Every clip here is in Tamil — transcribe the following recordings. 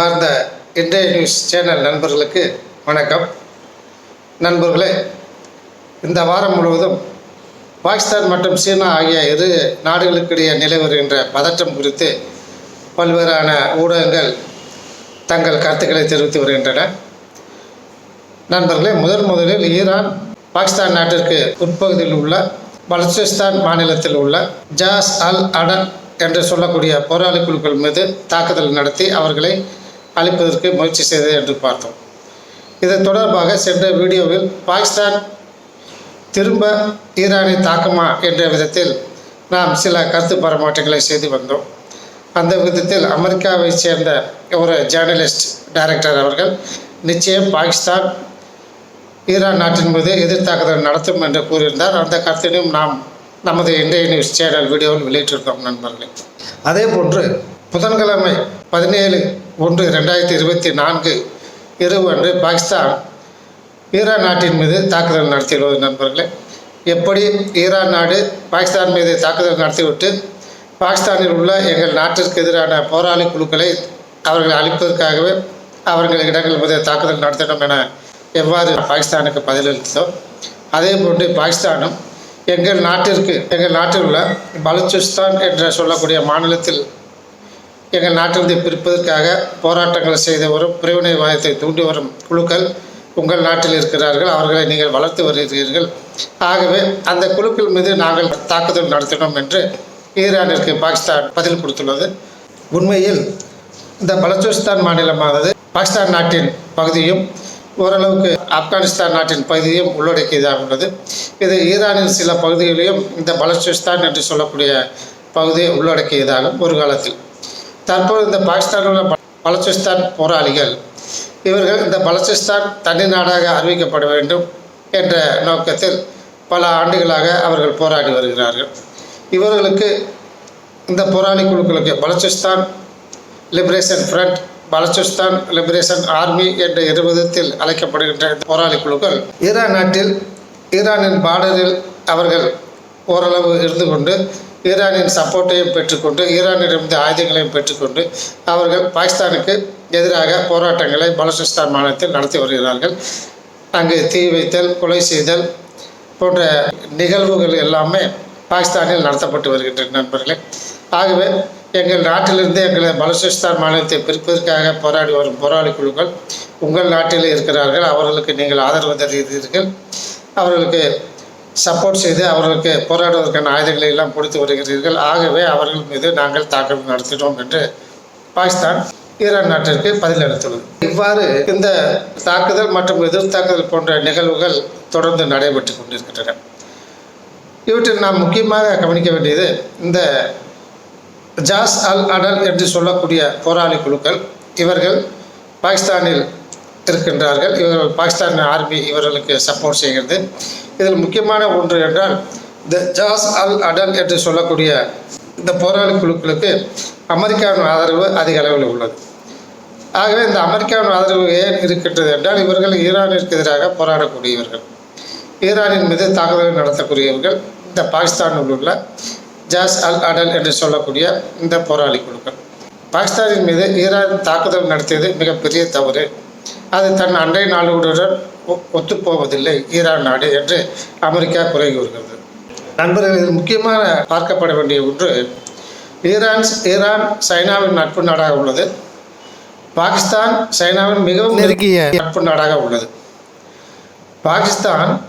அன்பார்ந்த இன்றைய நியூஸ் சேனல் நண்பர்களுக்கு வணக்கம். நண்பர்களே இந்த வாரம் முழுவதும் பாகிஸ்தான் மற்றும் சீனா ஆகிய இரு நாடுகளுக்கிடையே நிலை வருகின்ற பதற்றம் குறித்து பல்வேறான ஊடகங்கள் தங்கள் கருத்துக்களை தெரிவித்து வருகின்றன. நண்பர்களே முதன் முதலில் ஈரான் பாகிஸ்தான் நாட்டிற்கு உட்பகுதியில் உள்ள பலுச்சிஸ்தான் மாநிலத்தில் உள்ள ஜாஸ் அல் அடன் என்று சொல்லக்கூடிய போராளி குழுக்கள் மீது தாக்குதல் நடத்தி அவர்களை அளிப்பதற்கு முயற்சி செய்தது என்று பார்த்தோம். இது தொடர்பாக சென்ற வீடியோவில் பாகிஸ்தான் திரும்ப ஈரானை தாக்குமா என்ற விதத்தில் நாம் சில கருத்து பரமாற்றங்களை செய்து வந்தோம். அந்த விதத்தில் அமெரிக்காவை சேர்ந்த ஒரு ஜேர்னலிஸ்ட் டைரக்டர் அவர்கள் நிச்சயம் பாகிஸ்தான் ஈரான் நாட்டின் மீது எதிர்த்தாக்குதல் நடத்தும் என்று கூறியிருந்தார். அந்த கருத்தினையும் நாம் நமது இந்திய நியூஸ் சேனல் வீடியோவில் வெளியிட்டிருக்கோம் நண்பர்களே. அதே போன்று புதன்கிழமை பதினேழு ஒன்று ரெண்டாயிரத்தி இருபத்தி நான்கு இரவு அன்று பாகிஸ்தான் ஈரான் நாட்டின் மீது தாக்குதல் நடத்தியுள்ளது நண்பர்களே. எப்படி ஈரான் நாடு பாகிஸ்தான் மீது தாக்குதல் நடத்திவிட்டு பாகிஸ்தானில் உள்ள எங்கள் நாட்டிற்கு எதிரான போராளி குழுக்களை அவர்களை அழிப்பதற்காகவே அவர்கள் இடங்கள் மீது தாக்குதல் நடத்தணும் என எவ்வாறு பாகிஸ்தானுக்கு பதிலளித்ததோ அதே போன்று பாகிஸ்தானும் எங்கள் நாட்டிற்கு எங்கள் நாட்டில் உள்ள பலுச்சிஸ்தான் என்று சொல்லக்கூடிய மாநிலத்தில் எங்கள் நாட்டிலிருந்து பிரிப்பதற்காக போராட்டங்கள் செய்து வரும் பிரிவினைவாதத்தை தூண்டி வரும் குழுக்கள் உங்கள் நாட்டில் இருக்கிறார்கள் அவர்களை நீங்கள் வளர்த்து வருகிறீர்கள். ஆகவே அந்த குழுக்கள் மீது நாங்கள் தாக்குதல் நடத்தினோம் என்று ஈரானிற்கு பாகிஸ்தான் பதில் கொடுத்துள்ளது. உண்மையில் இந்த பலோச்சிஸ்தான் மாநிலமானது பாகிஸ்தான் நாட்டின் பகுதியும் ஓரளவுக்கு ஆப்கானிஸ்தான் நாட்டின் பகுதியும் உள்ளடக்கியதாக உள்ளது. இது ஈரானின் சில பகுதிகளையும் இந்த பலோச்சிஸ்தான் என்று சொல்லக்கூடிய பகுதியை உள்ளடக்கியதாகும் ஒரு காலத்தில். தற்போது இந்த பாகிஸ்தானில் உள்ள போராளிகள் இவர்கள் இந்த பலுச்சிஸ்தான் தனி நாடாக அறிவிக்கப்பட வேண்டும் என்ற நோக்கத்தில் பல ஆண்டுகளாக அவர்கள் போராடி வருகிறார்கள். இவர்களுக்கு இந்த போராளி குழுக்களுக்கு Baluchistan liberation front Baluchistan liberation army என்ற இரு விதத்தில் அழைக்கப்படுகின்ற இந்த போராளி குழுக்கள் ஈரான் நாட்டில் ஈரானின் பார்டரில் அவர்கள் ஓரளவு இருந்து கொண்டு ஈரானின் சப்போர்ட்டையும் பெற்றுக்கொண்டு ஈரானிடமிருந்து ஆயுதங்களையும் பெற்றுக்கொண்டு அவர்கள் பாகிஸ்தானுக்கு எதிராக போராட்டங்களை பலோசிஸ்தான் மாநிலத்தில் நடத்தி வருகிறார்கள். அங்கு தீ வைத்தல் கொலை செய்தல் போன்ற நிகழ்வுகள் எல்லாமே பாகிஸ்தானில் நடத்தப்பட்டு வருகின்றன நண்பர்களே. ஆகவே எங்கள் நாட்டிலிருந்து எங்களை பலுச்சிஸ்தான் மாநிலத்தை பிரிப்பதற்காக போராடி வரும் போராளி குழுக்கள் உங்கள் நாட்டில் இருக்கிறார்கள். அவர்களுக்கு நீங்கள் ஆதரவு தருகிறீர்கள். அவர்களுக்கு சப்போர்ட் செய்து அவர்களுக்கு போராடுவதற்கான ஆயுதங்களை எல்லாம் கொடுத்து வருகிறீர்கள். ஆகவே அவர்கள் மீது நாங்கள் தாக்குதல் நடத்தினோம் என்று பாகிஸ்தான் ஈரான் நாட்டிற்கு பதிலளித்துள்ளது இவ்வாறு இந்த தாக்குதல் மற்றும் எதிர்த்தாக்குதல் போன்ற நிகழ்வுகள் தொடர்ந்து நடைபெற்று கொண்டிருக்கின்றன. இவற்றில் நாம் முக்கியமாக கவனிக்க வேண்டியது இந்த ஜாஸ் அல் அடல் என்று சொல்லக்கூடிய போராளி குழுக்கள். இவர்கள் பாகிஸ்தானில் இருக்கின்றார்கள் இவர்கள் பாகிஸ்தான் ஆர்மி இவர்களுக்கு சப்போர்ட் செய்கிறது. இதில் முக்கியமான ஒன்று என்றால் த ஜாஸ் அல் அடல் என்று சொல்லக்கூடிய இந்த போராளி குழுக்களுக்கு அமெரிக்காவின் ஆதரவு அதிக அளவில் உள்ளது. ஆகவே இந்த அமெரிக்காவின் ஆதரவு ஏன் இருக்கின்றது என்றால் இவர்கள் ஈரானிற்கு எதிராக போராடக்கூடியவர்கள். ஈரானின் மீது தாக்குதல் நடத்தக்கூடியவர்கள் இந்த பாகிஸ்தானில் உள்ள ஜாஸ் அல் அடல் என்று சொல்லக்கூடிய இந்த போராளி குழுக்கள். பாகிஸ்தானின் மீது ஈரான் தாக்குதல் நடத்தியது மிகப்பெரிய தவறு. அது தன் அண்டை நாடுகளுடன் ஒ- ஒத்துப்போவதில்லை. ஈரான் நாடு என்று அமெரிக்கா குறை கூறுகிறது. நண்பர்கள் இதில் முக்கியமாக பார்க்கப்பட வேண்டிய ஒன்று ஈரான் ஈரான் சைனாவின் நட்பு நாடாக உள்ளது. பாகிஸ்தான் சைனாவின் மிகவும் நெருங்கிய நட்பு நாடாக உள்ளது. பாகிஸ்தான்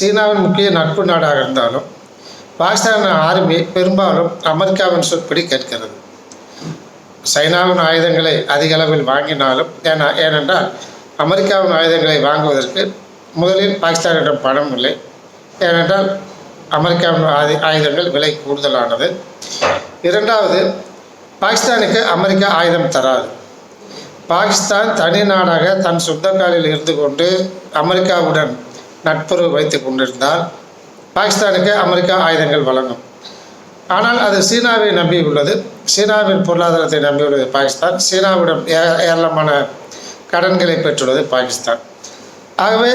சீனாவின் முக்கிய நட்பு நாடாக இருந்தாலும் பாகிஸ்தான் ஆர்மி பெரும்பாலும் அமெரிக்காவின் சொற்படி கேட்கிறது. சைனாவின் ஆயுதங்களை அதிக அளவில் வாங்கினாலும் ஏன்னா ஏனென்றால் அமெரிக்காவின் ஆயுதங்களை வாங்குவதற்கு முதலில் பாகிஸ்தானிடம் பணம் இல்லை. ஏனென்றால் அமெரிக்காவின் ஆயு ஆயுதங்கள் விலை கூடுதலானது. இரண்டாவது பாகிஸ்தானுக்கு அமெரிக்கா ஆயுதம் தராது. பாகிஸ்தான் தனி நாடாக தன் சொந்த காலில் இருந்து கொண்டு அமெரிக்காவுடன் நட்புறவு வைத்து கொண்டிருந்தால் பாகிஸ்தானுக்கு அமெரிக்கா ஆயுதங்கள் வழங்கும். ஆனால் அது சீனாவை நம்பி உள்ளது சீனாவின் பொருளாதாரத்தை நம்பியுள்ளது பாகிஸ்தான். சீனாவிடம் ஏ- ஏராளமான கடன்களை பெற்றுள்ளது பாகிஸ்தான். ஆகவே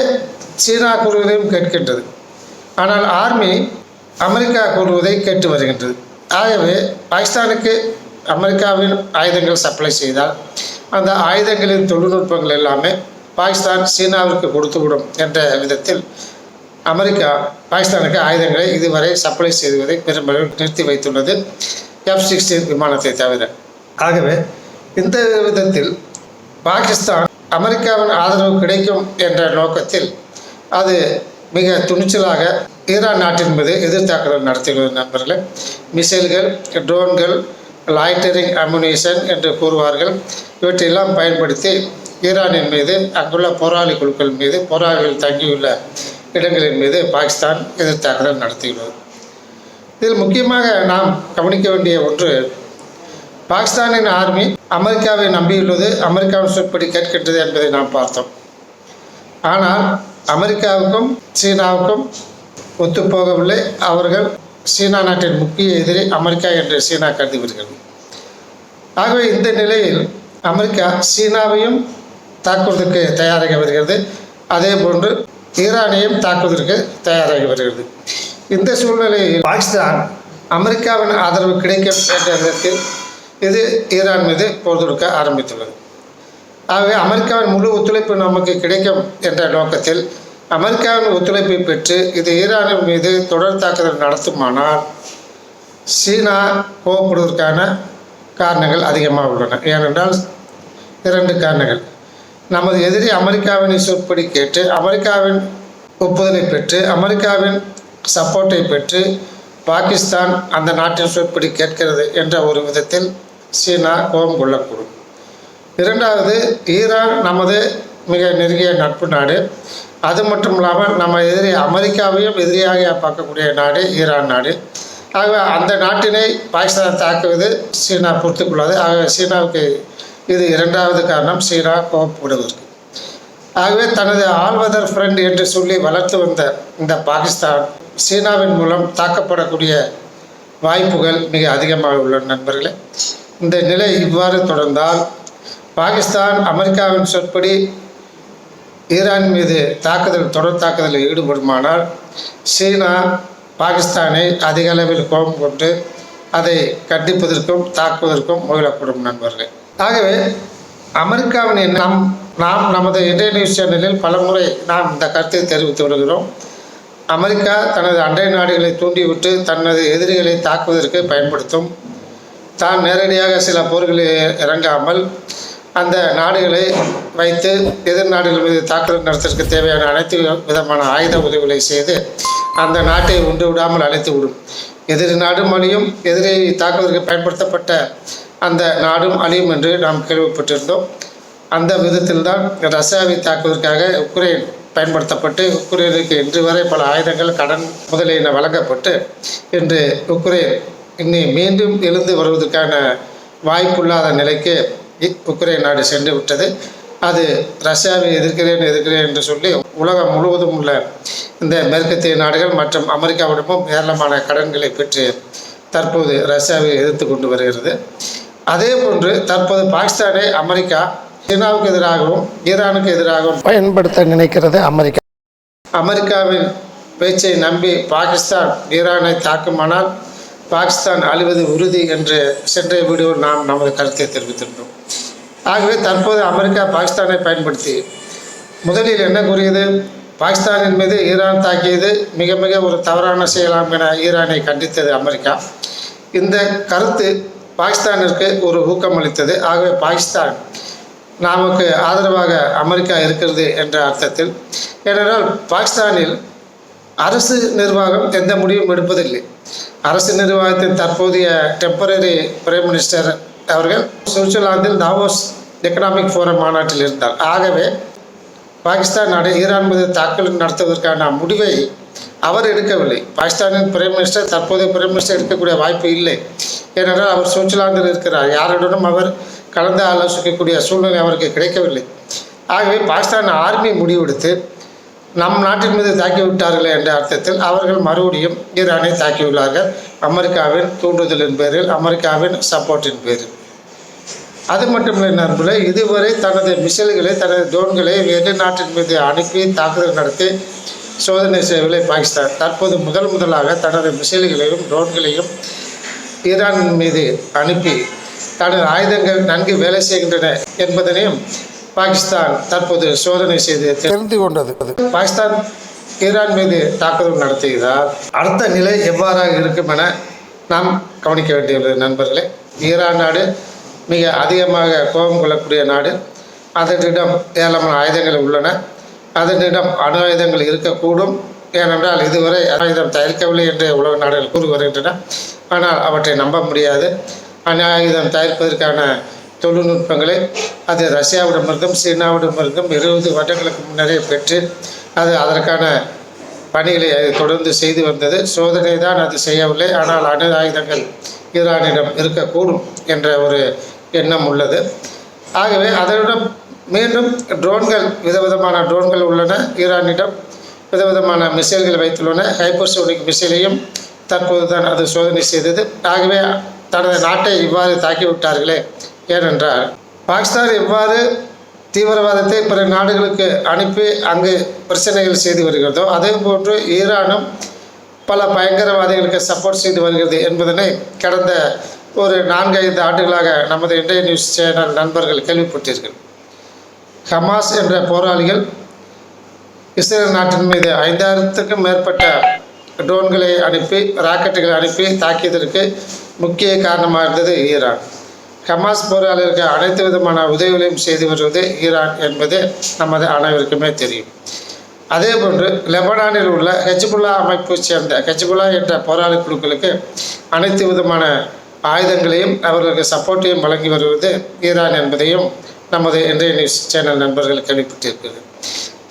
சீனா கூறுவதையும் கேட்கின்றது. ஆனால் ஆர்மி அமெரிக்கா கூறுவதை கேட்டு வருகின்றது. ஆகவே பாகிஸ்தானுக்கு அமெரிக்காவின் ஆயுதங்கள் சப்ளை செய்தால் அந்த ஆயுதங்களின் தொழில்நுட்பங்கள் எல்லாமே பாகிஸ்தான் சீனாவிற்கு கொடுத்துவிடும் என்ற விதத்தில் அமெரிக்கா பாகிஸ்தானுக்கு ஆயுதங்களை இதுவரை சப்ளை செய்வதை பெரும்பாலும் நிறுத்தி வைத்துள்ளது. எஃப் சிக்ஸ்டீன் விமானத்தை தவிர. ஆகவே இந்த விதத்தில் பாகிஸ்தான் அமெரிக்காவின் ஆதரவு கிடைக்கும் என்ற நோக்கத்தில் அது மிக துணிச்சலாக ஈரான் நாட்டின் மீது எதிர்த்தாக்குதல் நடத்தியுள்ளது நண்பர்களே. மிசைல்கள் ட்ரோன்கள் லாய்டரிங் அம்யூனேஷன் என்று கூறுவார்கள். இவற்றையெல்லாம் பயன்படுத்தி ஈரானின் மீது அங்குள்ள போராளி குழுக்கள் மீது போராளிகள் தங்கியுள்ள இடங்களின் மீது பாகிஸ்தான் எதிர்த்தாக்குதல் நடத்தியுள்ளது இதில் முக்கியமாக நாம் கவனிக்க வேண்டிய ஒன்று பாகிஸ்தானின் ஆர்மி அமெரிக்காவை நம்பியுள்ளது அமெரிக்காவின் சொற்படி கேட்கின்றது என்பதை நாம் பார்த்தோம். ஆனால் அமெரிக்காவுக்கும் சீனாவுக்கும் ஒத்துப்போகவில்லை அவர்கள் சீனா நாட்டின் முக்கிய எதிரி அமெரிக்கா என்று சீனா கருதி வருகிறது ஆகவே இந்த நிலையில் அமெரிக்கா சீனாவையும் தாக்குவதற்கு தயாராகி வருகிறது. அதே போன்று ஈரானையும் தாக்குவதற்கு தயாராகி வருகிறது. இந்த சூழ்நிலையில் பாகிஸ்தான் அமெரிக்காவின் ஆதரவு கிடைக்கும் என்ற விதத்தில் இது ஈரான் மீது போர் தொடுக்க ஆரம்பித்துள்ளது. ஆகவே அமெரிக்காவின் முழு ஒத்துழைப்பு நமக்கு கிடைக்கும் என்ற நோக்கத்தில் அமெரிக்காவின் ஒத்துழைப்பை பெற்று இது ஈரானின் மீது தொடர் தாக்குதல் நடத்துமானால் சீனா கோவப்படுவதற்கான காரணங்கள் அதிகமாக உள்ளன. ஏனென்றால் இரண்டு காரணங்கள். நமது எதிரி அமெரிக்காவின் சொற்படி கேட்டு அமெரிக்காவின் ஒப்புதலை பெற்று அமெரிக்காவின் சப்போர்ட்டை பெற்று பாகிஸ்தான் அந்த நாட்டின் சொற்படி கேட்கிறது என்ற ஒரு விதத்தில் சீனா கோபம் கொள்ளக்கூடும். இரண்டாவது ஈரான் நமது மிக நெருங்கிய நட்பு நாடு. அது மட்டும் இல்லாமல் நம்ம எதிரி அமெரிக்காவையும் எதிரியாக பார்க்கக்கூடிய நாடு ஈரான் நாடு. ஆகவே அந்த நாட்டினை பாகிஸ்தான் தாக்குவது சீனா பொறுத்துக்கொள்ளாது. ஆகவே சீனாவுக்கு இது இரண்டாவது காரணம் சீனா கோபப்படுவதற்கு. ஆகவே தனது ஆல்வதர் ஃப்ரெண்ட் என்று சொல்லி வளர்த்து வந்த இந்த பாகிஸ்தான் சீனாவின் மூலம் தாக்கப்படக்கூடிய வாய்ப்புகள் மிக அதிகமாக உள்ளன நண்பர்களே. இந்த நிலை இவ்வாறு தொடர்ந்தால் பாகிஸ்தான் அமெரிக்காவின் சொற்படி ஈரான் மீது தாக்குதல் தொடர் தாக்குதலில் ஈடுபடுமானால் சீனா பாகிஸ்தானை அதிக அளவில் கோபம் கொண்டு அதை கண்டிப்பதற்கும் தாக்குவதற்கும் முயலப்படும் நண்பர்கள். ஆகவே அமெரிக்காவின் நாம் நாம் நமது இந்திய நியூஸ் சேனலில் பலமுறை நாம் இந்த கருத்தை தெரிவித்து வருகிறோம். அமெரிக்கா தனது அண்டை நாடுகளை தூண்டிவிட்டு தனது எதிரிகளை தாக்குவதற்கு பயன்படுத்தும். தான் நேரடியாக சில போர்களில் இறங்காமல் அந்த நாடுகளை வைத்து எதிர் நாடுகள் மீது தாக்குதல் நடத்துவதற்கு தேவையான அனைத்து விதமான ஆயுத உதவிகளை செய்து அந்த நாட்டை உண்டு விடாமல் அழைத்து விடும். எதிரி நாடும் அழியும். எதிரை தாக்குவதற்கு பயன்படுத்தப்பட்ட அந்த நாடும் அழியும் என்று நாம் கேள்விப்பட்டிருந்தோம். அந்த விதத்தில் தான் ரஷ்யாவை தாக்குவதற்காக உக்ரைன் பயன்படுத்தப்பட்டு உக்ரைனுக்கு இன்று வரை பல ஆயுதங்கள் கடன் முதலியன வழங்கப்பட்டு இன்று உக்ரைன் இன்னி மீண்டும் எழுந்து வருவதற்கான வாய்ப்புள்ளாத நிலைக்கு உக்ரைன் நாடு சென்று விட்டது. அது ரஷ்யாவை எதிர்க்கிறேன் எதிர்க்கிறேன் என்று சொல்லி உலகம் முழுவதும் உள்ள இந்த மேற்கத்திய நாடுகள் மற்றும் அமெரிக்காவிடமும் ஏராளமான கடன்களை பெற்று தற்போது ரஷ்யாவை எதிர்த்து கொண்டு வருகிறது. அதே போன்று தற்போது பாகிஸ்தானை அமெரிக்கா சீனாவுக்கு எதிராகவும் ஈரானுக்கு எதிராகவும் பயன்படுத்த நினைக்கிறது அமெரிக்கா. அமெரிக்காவின் பேச்சை நம்பி பாகிஸ்தான் ஈரானை தாக்குமானால் பாகிஸ்தான் அழிவது உறுதி என்று சென்ற வீடியோவில் நாம் நமது கருத்தை தெரிவித்திருந்தோம். ஆகவே தற்போது அமெரிக்கா பாகிஸ்தானை பயன்படுத்தி முதலில் என்ன கூறியது? பாகிஸ்தானின் மீது ஈரான் தாக்கியது மிக மிக ஒரு தவறான செயலாம் என ஈரானை கண்டித்தது அமெரிக்கா. இந்த கருத்து பாகிஸ்தானிற்கு ஒரு ஊக்கம் அளித்தது ஆகவே பாகிஸ்தான் நமக்கு ஆதரவாக அமெரிக்கா இருக்கிறது என்ற அர்த்தத்தில் ஏனென்றால் பாகிஸ்தானில் அரசு நிர்வாகம் எந்த முடிவும் எடுப்பதில்லை. அரசு நிர்வாகத்தின் தற்போதைய டெம்பரரி பிரைம் மினிஸ்டர் அவர்கள் சுவிட்சர்லாந்தில் தாவோஸ் எக்கனாமிக் ஃபோரம் மாநாட்டில் இருந்தார். ஆகவே பாகிஸ்தான் நாடு ஈரான் மீது தாக்குதல் நடத்துவதற்கான முடிவை அவர் எடுக்கவில்லை. பாகிஸ்தானின் பிரைம் மினிஸ்டர் தற்போதைய பிரைம் மினிஸ்டர் எடுக்கக்கூடிய வாய்ப்பு இல்லை. ஏனென்றால் அவர் சுவிட்சர்லாந்தில் இருக்கிறார். யாருடனும் அவர் கலந்து ஆலோசிக்கக்கூடிய சூழ்நிலை அவருக்கு கிடைக்கவில்லை. ஆகவே பாகிஸ்தான் ஆர்மி முடிவெடுத்து நம் நாட்டின் மீது தாக்கிவிட்டார்கள் என்ற அர்த்தத்தில் அவர்கள் மறுபடியும் ஈரானை தாக்கியுள்ளார்கள் அமெரிக்காவின் தூண்டுதலின் பேரில் அமெரிக்காவின் சப்போர்ட்டின் பேரில். அது மட்டுமில்லை நண்பர்களே இதுவரை தனது மிசைல்களை தனது ட்ரோன்களை வேறு நாட்டின் மீது அனுப்பி தாக்குதல் நடத்தி சோதனை செய்யவில்லை பாகிஸ்தான். தற்போது முதல் முதலாக தனது மிசைல்களையும் ட்ரோன்களையும் ஈரான் மீது அனுப்பி தனது ஆயுதங்கள் நன்கு வேலை செய்கின்றன என்பதனையும் பாகிஸ்தான் தற்போது சோதனை செய்து தெரிந்து கொண்டது. பாகிஸ்தான் ஈரான் மீது தாக்குதல் நடத்துகிறார் அடுத்த நிலை எவ்வாறாக இருக்கும் என நாம் கவனிக்க வேண்டியுள்ளது நண்பர்களே. ஈரான் நாடு மிக அதிகமாக கோபம் கொள்ளக்கூடிய நாடு. அதனிடம் ஏராளமான ஆயுதங்கள் உள்ளன. அதனிடம் அணு ஆயுதங்கள் இருக்கக்கூடும். ஏனென்றால் இதுவரை ஆயுதம் தயாரிக்கவில்லை என்று உலக நாடுகள் கூறி வருகின்றன. ஆனால் அவற்றை நம்ப முடியாது. அணு ஆயுதம் தயாரிப்பதற்கான தொழில்நுட்பங்களை அது ரஷ்யாவிடமிருந்தும் சீனாவிடமிருந்தும் இருபது வருடங்களுக்கு முன்னரே பெற்று அது அதற்கான பணிகளை அது தொடர்ந்து செய்து வந்தது. சோதனை தான் அது செய்யவில்லை. ஆனால் அணு ஆயுதங்கள் ஈரானிடம் இருக்கக்கூடும் என்ற ஒரு எண்ணம் உள்ளது. ஆகவே அதனுடன் மீண்டும் ட்ரோன்கள் விதவிதமான ட்ரோன்கள் உள்ளன. ஈரானிடம் விதவிதமான மிசைல்கள் வைத்துள்ளன. ஹைப்பர்சோனிக் மிசைலையும் தற்போது தான் அது சோதனை செய்தது. ஆகவே தனது நாட்டை இவ்வாறு தாக்கிவிட்டார்களே ஏனென்றால் பாகிஸ்தான் எவ்வாறு தீவிரவாதத்தை பிற நாடுகளுக்கு அனுப்பி அங்கு பிரச்சனைகள் செய்து வருகிறதோ அதே போன்று ஈரானும் பல பயங்கரவாதிகளுக்கு சப்போர்ட் செய்து வருகிறது என்பதனை கடந்த ஒரு நான்கைந்து ஆண்டுகளாக நமது இந்திய நியூஸ் சேனல் நண்பர்கள் கேள்விப்பட்டீர்கள் ஹமாஸ் என்ற போராளிகள் இஸ்ரேல் நாட்டின் மீது ஐந்தாயிரத்துக்கும் மேற்பட்ட ட்ரோன்களை அனுப்பி ராக்கெட்டுகளை அனுப்பி தாக்கியதற்கு முக்கிய காரணமாக இருந்தது ஈரான். ஹமாஸ் போராளிகளுக்கு அனைத்து விதமான உதவிகளையும் செய்து வருவது ஈரான் என்பது நமது அனைவருக்குமே தெரியும். அதே போன்று லெபனானில் உள்ள ஹெஜ்புல்லா அமைப்பை சேர்ந்த ஹெஜ்புல்லா என்ற போராளி குழுக்களுக்கு அனைத்து விதமான ஆயுதங்களையும் அவர்களுக்கு சப்போர்ட்டையும் வழங்கி வருவது ஈரான் என்பதையும் நமது இன்றைய நியூஸ் சேனல் நண்பர்கள் கேள்விப்பட்டிருக்கிறது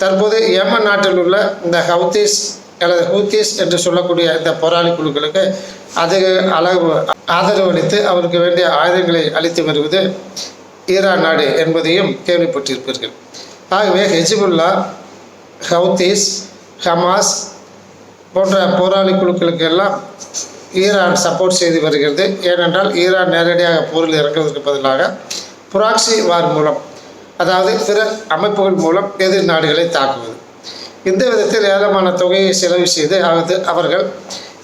தற்போது ஏமன் நாட்டில் உள்ள இந்த ஹவுத்தீஸ் அல்லது ஹூத்தீஸ் என்று சொல்லக்கூடிய இந்த போராளி குழுக்களுக்கு அதிக அளவு ஆதரவு அளித்து அவருக்கு வேண்டிய ஆயுதங்களை அளித்து வருவது ஈரான் நாடு என்பதையும் கேள்விப்பட்டிருப்பீர்கள். ஆகவே ஹெஜிபுல்லா ஹவுத்தீஸ் ஹமாஸ் போன்ற போராளி குழுக்களுக்கு எல்லாம் ஈரான் சப்போர்ட் செய்து வருகிறது. ஏனென்றால் ஈரான் நேரடியாக போரில் இறங்குவதற்கு பதிலாக புராக்சி வார் மூலம் அதாவது பிற அமைப்புகள் மூலம் எதிர் நாடுகளை தாக்குவது. இந்த விதத்தில் ஏராளமான தொகையை செலவு செய்து அவது அவர்கள்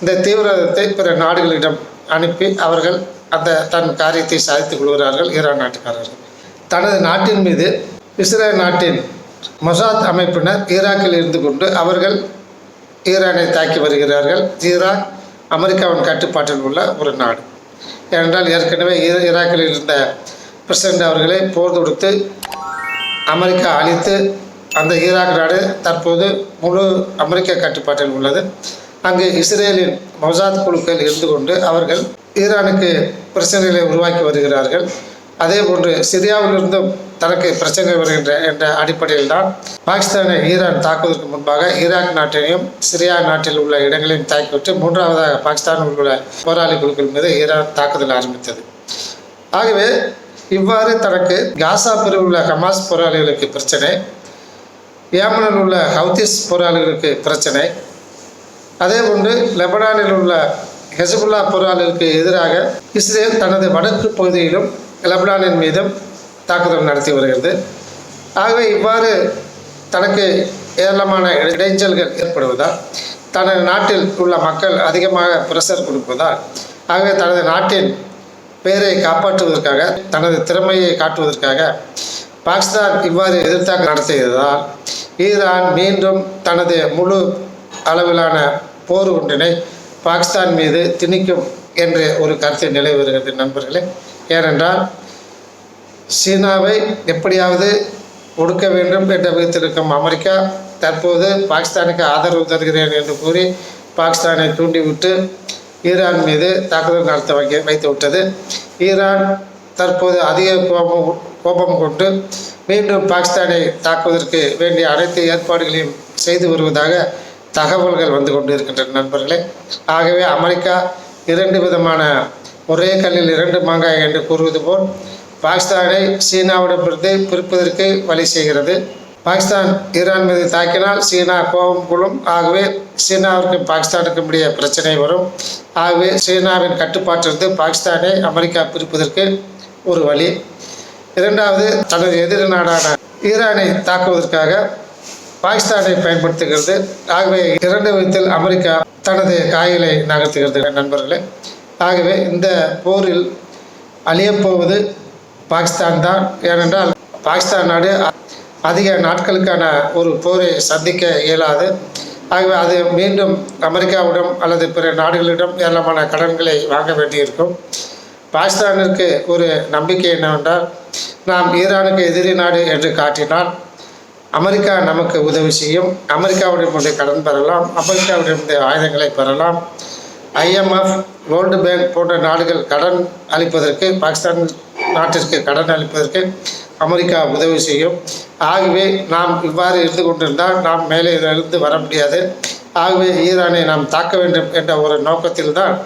இந்த தீவிரவாதத்தை பிற நாடுகளிடம் அனுப்பி அவர்கள் அந்த தன் காரியத்தை சாதித்துக் கொள்கிறார்கள் ஈரான் நாட்டுக்காரர்கள். தனது நாட்டின் மீது இஸ்ரேல் நாட்டின் மொசாத் அமைப்பினர் ஈராக்கில் இருந்து கொண்டு அவர்கள் ஈரானை தாக்கி வருகிறார்கள். ஈராக் அமெரிக்காவின் கட்டுப்பாட்டில் உள்ள ஒரு நாடு. ஏனென்றால் ஏற்கனவே ஈராக்கில் இருந்த பிரசிடண்ட் அவர்களை போர் தொடுத்து அமெரிக்கா அழித்து அந்த ஈராக் நாடு தற்போது முழு அமெரிக்க கட்டுப்பாட்டில் உள்ளது. அங்கு இஸ்ரேலின் மொசாத் குழுக்கள் இருந்து கொண்டு அவர்கள் ஈரானுக்கு பிரச்சனைகளை உருவாக்கி வருகிறார்கள். அதே போன்று சிரியாவிலிருந்தும் தனக்கு பிரச்சனை வருகின்ற என்ற அடிப்படையில் தான் பாகிஸ்தானை ஈரான் தாக்குவதற்கு முன்பாக ஈராக் நாட்டினையும் சிரியா நாட்டில் உள்ள இடங்களையும் தாக்கிவிட்டு மூன்றாவதாக பாகிஸ்தானில் உள்ள போராளி குழுக்கள் மீது ஈரான் தாக்குதல் ஆரம்பித்தது. ஆகவே இவ்வாறு தனக்கு காசா பிரிவில் உள்ள ஹமாஸ் போராளிகளுக்கு பிரச்சனை ஏமனில் உள்ள ஹவுதிஸ் போராளிகளுக்கு பிரச்சனை அதே போன்று லெபனானில் உள்ள ஹெசபுல்லா போராளிகளுக்கு எதிராக இஸ்ரேல் தனது வடக்கு பகுதியிலும் லெபனானின் மீதும் தாக்குதல் நடத்தி வருகிறது. ஆகவே இவ்வாறு தனக்கு ஏராளமான இடைஞ்சல்கள் ஏற்படுவதால் தனது நாட்டில் உள்ள மக்கள் அதிகமாக பிரஷர் கொடுப்பதால் ஆகவே தனது நாட்டின் பெயரை காப்பாற்றுவதற்காக தனது திறமையை காட்டுவதற்காக பாகிஸ்தான் இவ்வாறு எதிர்த்தாக்க நடத்தியதால் ஈரான் மீண்டும் தனது முழு அளவிலான போர் ஒன்றினை பாகிஸ்தான் மீது திணிக்கும் என்ற ஒரு கருத்து நிலை வருகிறது நண்பர்களே. ஏனென்றால் சீனாவை எப்படியாவது ஒடுக்க வேண்டும் என்ற விதத்தில் இருக்கும் அமெரிக்கா தற்போது பாகிஸ்தானுக்கு ஆதரவு தருகிறேன் என்று கூறி பாகிஸ்தானை தூண்டிவிட்டு ஈரான் மீது தாக்குதல் நடத்த வைக்க வைத்து விட்டது ஈரான் தற்போது அதிக கோபம் கோபம் கொண்டு மீண்டும் பாகிஸ்தானை தாக்குவதற்கு வேண்டிய அனைத்து ஏற்பாடுகளையும் செய்து வருவதாக தகவல்கள் வந்து கொண்டு இருக்கின்றன நண்பர்களே. ஆகவே அமெரிக்கா இரண்டு விதமான ஒரே கல்லில் இரண்டு மாங்காய் என்று கூறுவது போல் பாகிஸ்தானை சீனாவிடமிருந்து பிரிப்பதற்கு வழி செய்கிறது. பாகிஸ்தான் ஈரான் மீது தாக்கினால் சீனா கோபம் கொள்ளும். ஆகவே சீனாவிற்கும் பாகிஸ்தானுக்கும் இடையே பிரச்சனை வரும். ஆகவே சீனாவின் கட்டுப்பாட்டிலிருந்து பாகிஸ்தானை அமெரிக்கா பிரிப்பதற்கு ஒரு வழி. இரண்டாவது தனது எதிர் நாடான ஈரானை தாக்குவதற்காக பாகிஸ்தானை பயன்படுத்துகிறது. ஆகவே இரண்டு விதத்தில் அமெரிக்கா தனது காய்களை நகர்த்துகிறது. நண்பர்களே ஆகவே இந்த போரில் அழியப்போவது பாகிஸ்தான் தான். ஏனென்றால் பாகிஸ்தான் நாடு அதிக நாட்களுக்கான ஒரு போரை சந்திக்க இயலாது. ஆகவே அது மீண்டும் அமெரிக்காவிடம் அல்லது பிற நாடுகளிடம் ஏராளமான கடன்களை வாங்க வேண்டியிருக்கும். பாகிஸ்தானிற்கு ஒரு நம்பிக்கை என்னவென்றால் நாம் ஈரானுக்கு எதிரி நாடு என்று காட்டினால் அமெரிக்கா நமக்கு உதவி செய்யும். அமெரிக்காவுடைய கடன் பெறலாம். அமெரிக்காவிடமிருந்து ஆயுதங்களை பெறலாம். ஐஎம்எஃப் வேர்ல்டு பேங்க் போன்ற நாடுகள் கடன் அளிப்பதற்கு பாகிஸ்தான் நாட்டிற்கு கடன் அளிப்பதற்கு அமெரிக்கா உதவி செய்யும். ஆகவே நாம் இவ்வாறு இருந்து கொண்டிருந்தால் நாம் மேலே இருந்து வர முடியாது. ஆகவே ஈரானை நாம் தாக்க வேண்டும் என்ற ஒரு நோக்கத்தில்தான்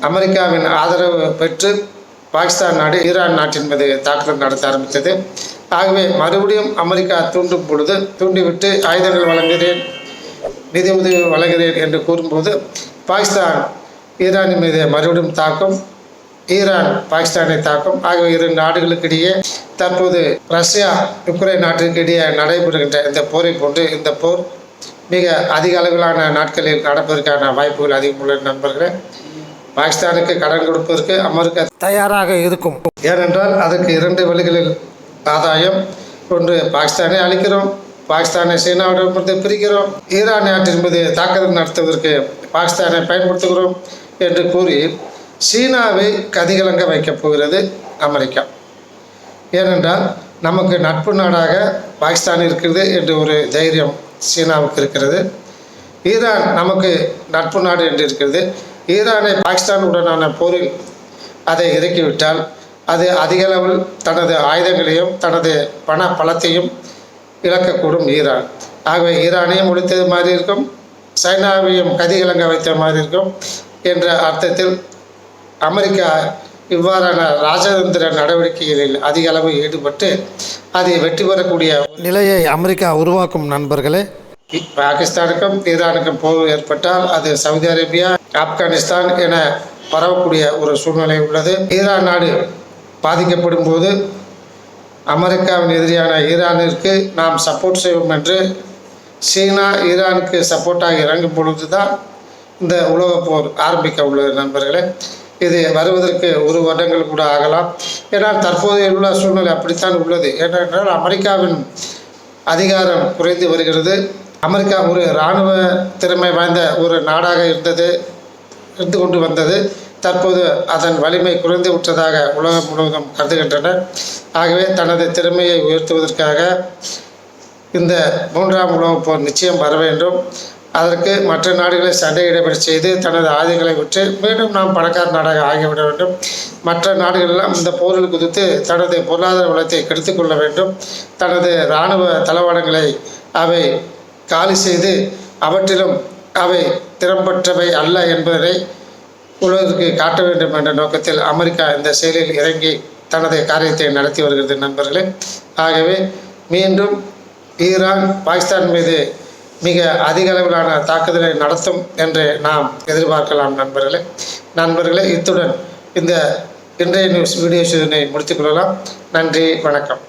அமெரிக்காவின் ஆதரவு பெற்று பாகிஸ்தான் நாடு ஈரான் நாட்டின் மீது தாக்குதல் நடத்த ஆரம்பித்தது. ஆகவே மறுபடியும் அமெரிக்கா தூண்டும் பொழுது தூண்டிவிட்டு ஆயுதங்கள் வழங்குகிறேன் நிதி உதவி வழங்குகிறேன் என்று கூறும்போது பாகிஸ்தான் ஈரானின் மீது மறுபடியும் தாக்கும் ஈரான் பாகிஸ்தானை தாக்கும். ஆகிய இரு நாடுகளுக்கிடையே தற்போது ரஷ்யா உக்ரைன் நாட்டிற்கு இடையே நடைபெறுகின்ற இந்த போரை போன்று இந்த போர் மிக அதிக அளவிலான நாட்களில் நடப்பதற்கான வாய்ப்புகள் அதிகம் உள்ள நண்பர்களே. பாகிஸ்தானுக்கு கடன் கொடுப்பதற்கு அமெரிக்கா தயாராக இருக்கும். ஏனென்றால் அதற்கு இரண்டு வழிகளில் ஆதாயம் ஒன்று பாகிஸ்தானை அழிக்கிறோம். பாகிஸ்தானை சீனாவிடமிருந்து பிரிக்கிறோம். ஈரான் நாட்டின் மீது தாக்குதல் நடத்துவதற்கு பாகிஸ்தானை பயன்படுத்துகிறோம் என்று கூறி சீனாவை கதிகலங்க வைக்கப் போகிறது அமெரிக்கா. ஏனென்றால் நமக்கு நட்பு நாடாக பாகிஸ்தான் இருக்கிறது என்று ஒரு தைரியம் சீனாவுக்கு இருக்கிறது. ஈரான் நமக்கு நட்பு நாடு என்று இருக்கிறது. ஈரானை பாகிஸ்தானுடனான போரில் அதை இறக்கிவிட்டால் அது அதிக அளவில் தனது ஆயுதங்களையும் தனது பண பலத்தையும் இழக்கக்கூடும் ஈரான். ஆகவே ஈரானையும் ஒழித்தது மாதிரி இருக்கும் சைனாவையும் கதிகலங்க வைத்த மாதிரி இருக்கும் என்ற அர்த்தத்தில் அமெரிக்கா இவ்வாறான ராஜதந்திர நடவடிக்கைகளில் அதிக அளவு ஈடுபட்டு அதை வெற்றி பெறக்கூடிய நிலையை அமெரிக்கா உருவாக்கும் நண்பர்களே. பாகிஸ்தானுக்கும் ஈரானுக்கும் போர் ஏற்பட்டால் அது சவுதி அரேபியா ஆப்கானிஸ்தான் என பரவக்கூடிய ஒரு சூழ்நிலை உள்ளது. ஈரான் நாடு பாதிக்கப்படும் போது அமெரிக்காவின் எதிரியான ஈரானிற்கு நாம் சப்போர்ட் செய்வோம் என்று சீனா ஈரானுக்கு சப்போர்ட்டாக இறங்கும் பொழுது தான் இந்த உலகப் போர் ஆரம்பிக்க உள்ளது நண்பர்களே. இது வருவதற்கு ஒரு வருடங்கள் கூட ஆகலாம். ஏன்னால் தற்போதைய உள்ள சூழ்நிலை அப்படித்தான் உள்ளது. ஏனென்றால் அமெரிக்காவின் அதிகாரம் குறைந்து வருகிறது. அமெரிக்கா ஒரு இராணுவ திறமை வாய்ந்த ஒரு நாடாக இருந்தது இருந்து கொண்டு வந்தது. தற்போது அதன் வலிமை குறைந்து விட்டதாக உலகம் முழுவதும் கருதுகின்றனர். ஆகவே தனது திறமையை உயர்த்துவதற்காக இந்த மூன்றாம் உலகப் போர் நிச்சயம் வர வேண்டும். அதற்கு மற்ற நாடுகளை சண்டையிடப்பட செய்து தனது ஆயுதங்களை விட்டு மீண்டும் நாம் பணக்கார நாடாக ஆகிவிட வேண்டும். மற்ற நாடுகளெல்லாம் இந்த போரில் குதித்து தனது பொருளாதார வளத்தை கெடுத்துக்கொள்ள வேண்டும். தனது இராணுவ தளவாடங்களை அவை காலி செய்து அவற்றிலும் அவை திறம்பற்றவை அல்ல என்பதை உலகிற்கு காட்ட வேண்டும் என்ற நோக்கத்தில் அமெரிக்கா இந்த செயலில் இறங்கி தனது காரியத்தை நடத்தி வருகிறது நண்பர்களே. ஆகவே மீண்டும் ஈரான் பாகிஸ்தான் மீது மிக அதிக அளவிலான தாக்குதலை நடத்தும் என்று நாம் எதிர்பார்க்கலாம் நண்பர்களே. நண்பர்களே இத்துடன் இந்த இன்றைய நியூஸ் வீடியோ இதனை முடித்துக்கொள்ளலாம் நன்றி வணக்கம்.